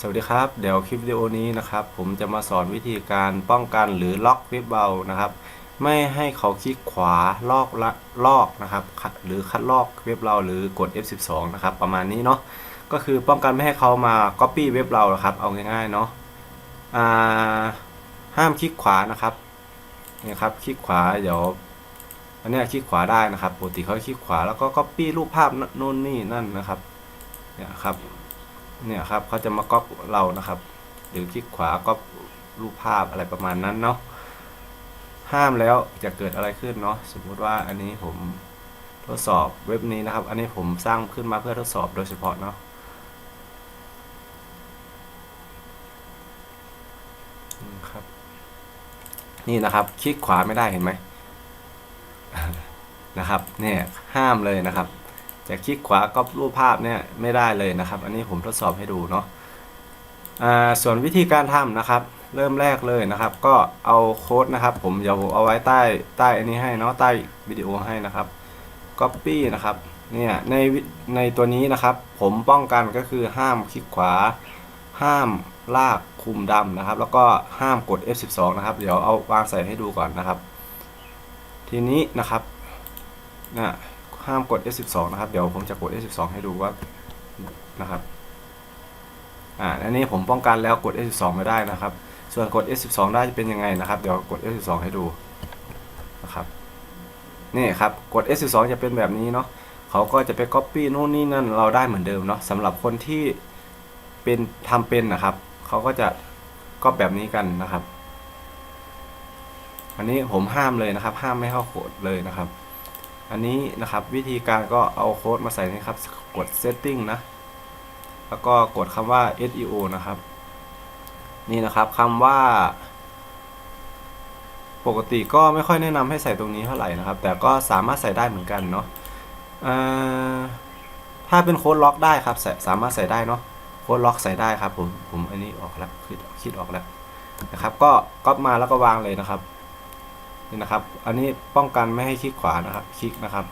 สวัสดีครับ เดี๋ยวคลิปวิดีโอนี้นะครับ ผมจะมาสอนวิธีการป้องกันหรือล็อกเว็บเบรานะครับ ไม่ให้เขาคลิกขวาลอกละลอกนะครับ หรือคัดลอกเว็บเราหรือกด F12 นะครับ ประมาณนี้เนาะก็คือป้องกันไม่ให้เขามา Copy เว็บเราครับ เอาง่ายๆเนาะอ่าห้ามคลิกขวานะครับนี่ครับคลิกขวาเดี๋ยวอันนี้คลิกขวาได้นะครับปกติเขาคลิกขวาแล้วก็ Copy รูปภาพนู่นนี่นั่นนะครับเนี่ยครับ เนี่ยครับเขาจะมาก๊อปเรานะครับ หรือคลิกขวาก๊อปรูปภาพอะไรประมาณนั้นเนาะห้ามแล้วจะเกิดอะไรขึ้นเนาะสมมุติว่าอันนี้ผมทดสอบเว็บนี้นะครับ อันนี้ผมสร้างขึ้นมาเพื่อทดสอบโดยเฉพาะเนาะครับ นี่นะครับ คลิกขวาไม่ได้เห็นไหมนะครับ เนี่ยห้ามเลยนะครับ จะคลิกขวาก๊อปรูปภาพเนี่ยไม่ได้เลยนะครับ อันนี้ผมทดสอบให้ดูเนาะส่วนวิธีการทำนะครับ เริ่มแรกเลยนะครับ ก็เอาโค้ดนะครับ ผมเดี๋ยวผมเอาไว้ใต้ใต้อันนี้ให้เนาะใต้วิดีโอให้นะครับ Copy นะครับเนี่ยในในตัวนี้นะครับ ผมป้องกันก็คือห้ามคลิกขวา ห้ามลากคุมดำนะครับ แล้วก็ห้ามกด F12 นะครับ เดี๋ยวเอาวางใส่ให้ดูก่อนนะครับ ทีนี้นะครับนะ ห้ามกด S12 นะครับ เดี๋ยวผมจะกด S12 ให้ดูว่านะครับ อ่า อันนี้ผมป้องกันแล้วกด S12 ไม่ได้นะครับ ส่วนกด S12 ได้จะเป็นยังไงนะครับ เดี๋ยวกด S12 ให้ดูนะครับ นี่ครับ กด S12 จะเป็นแบบนี้เนาะ เขาก็จะไป Copy นู่นนี่นั่นเราได้เหมือนเดิมเนาะสำหรับคนที่เป็นทำเป็นนะครับ เขาก็จะก็แบบนี้กันนะครับ อันนี้ผมห้ามเลยนะครับ ห้ามไม่เข้าโคดเลยนะครับ อันนี้นะครับวิธีการก็เอาโค้ดมาใส่นะครับกด setting นะ แล้วก็กดคำว่า SEO นะครับ นี่นะครับคำว่า ปกติก็ไม่ค่อยแนะนำให้ใส่ตรงนี้เท่าไหร่นะครับ แต่ก็สามารถใส่ได้เหมือนกันเนาะถ้าเป็นโค้ดล็อกได้ครับใส่สามารถใส่ได้เนาะโค้ดล็อกใส่ได้ครับผมผมอันนี้ออกแล้วคิดคิดออกแล้วนะครับ ก็ก๊อปมาแล้วก็วางเลยนะครับ นี่นะครับ อันนี้ป้องกันไม่ให้คลิกขวานะครับ คลิกนะครับ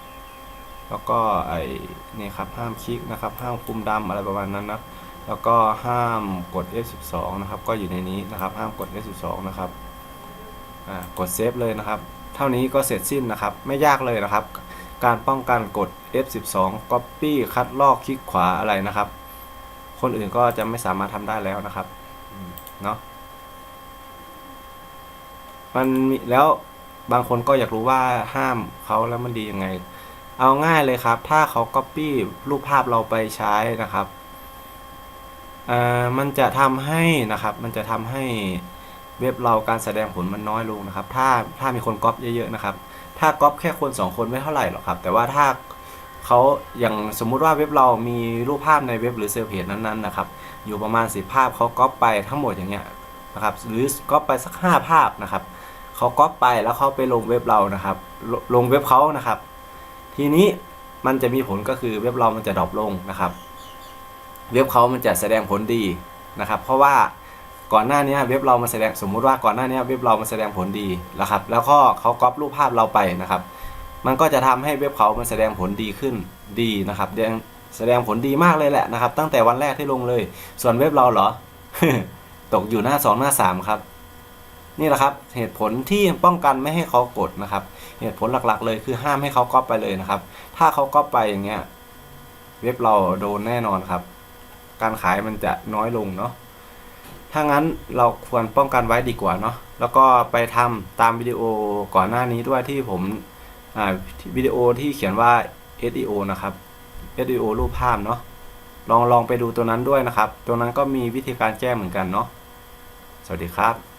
แล้วก็ไอ้นี่ครับ ห้ามคลิกนะครับ ห้ามคุมดำอะไรประมาณนั้นนะ แล้วก็ห้ามกด F12 นะครับ ก็อยู่ในนี้นะครับ ห้ามกด F12 นะครับ อ่า กดเซฟเลยนะครับ เท่านี้ก็เสร็จสิ้นนะครับ ไม่ยากเลยนะครับ การป้องกันกด F12 Copy คัดลอกคลิกขวาอะไรนะครับ คนอื่นก็จะไม่สามารถทำได้แล้วนะครับ เนาะมันมีแล้ว บางคนก็อยากรู้ว่าห้ามเขาแล้วมันดียังไง เอาง่ายเลยครับ ถ้าเขา Copy รูปภาพเราไปใช้นะครับมันจะทำให้นะครับ มันจะทำให้เว็บเราการแสดงผลมันน้อยลงนะครับ ถ้าถ้ามีคนก๊อปเยอะๆนะครับ ถ้าก๊อปแค่คนสองคนไม่เท่าไหร่หรอกครับ แต่ว่าถ้าเขาอย่างสมมุติว่าเว็บเรามีรูปภาพในเว็บหรือเซลล์เพจนั้นๆนะครับ อยู่ประมาณสิภาพเขาก๊อปไปทั้งหมดอย่างเงี้ยนะครับ หรือก๊อปไปสักห้าภาพนะครับ เขาก๊อปไปแล้วเขาไปลงเว็บเรานะครับลลงเว็บเขานะครับ ทีนี้มันจะมีผลก็คือเว็บเรามันจะดรอปลงนะครับ เว็บเขามันจะแสดงผลดีนะครับ เพราะว่าก่อนหน้านี้เว็บเรามาแสดงสมมุติว่าก่อนหน้านี้เว็บเรามาแสดงผลดีนะครับ แล้วก็เขาก๊อปรูปภาพเราไปนะครับ มันก็จะทำให้เว็บเขามันแสดงผลดีขึ้นดีนะครับแสดงแสดงผลดีมากเลยแหละนะครับ ตั้งแต่วันแรกที่ลงเลย ส่วนเว็บเราเหรอ ตกอยู่หน้าสองหน้าสามครับ นี่แหละครับเหตุผลที่ป้องกันไม่ให้เขากดนะครับ เหตุผลหลักๆ เลยคือห้ามให้เขาก๊อปไปเลยนะครับ ถ้าเขาก๊อปไปอย่างเงี้ยเว็บเราโดนแน่นอนครับ การขายมันจะน้อยลงเนาะถ้างั้นเราควรป้องกันไว้ดีกว่าเนาะแล้วก็ไปทำตามวิดีโอก่อนหน้านี้ด้วยที่ผมวิดีโอที่เขียนว่า SEO นะครับ SEO รูปภาพเนาะลองลองไปดูตัวนั้นด้วยนะครับ ตัวนั้นก็มีวิธีการแก้เหมือนกันเนาะสวัสดีครับ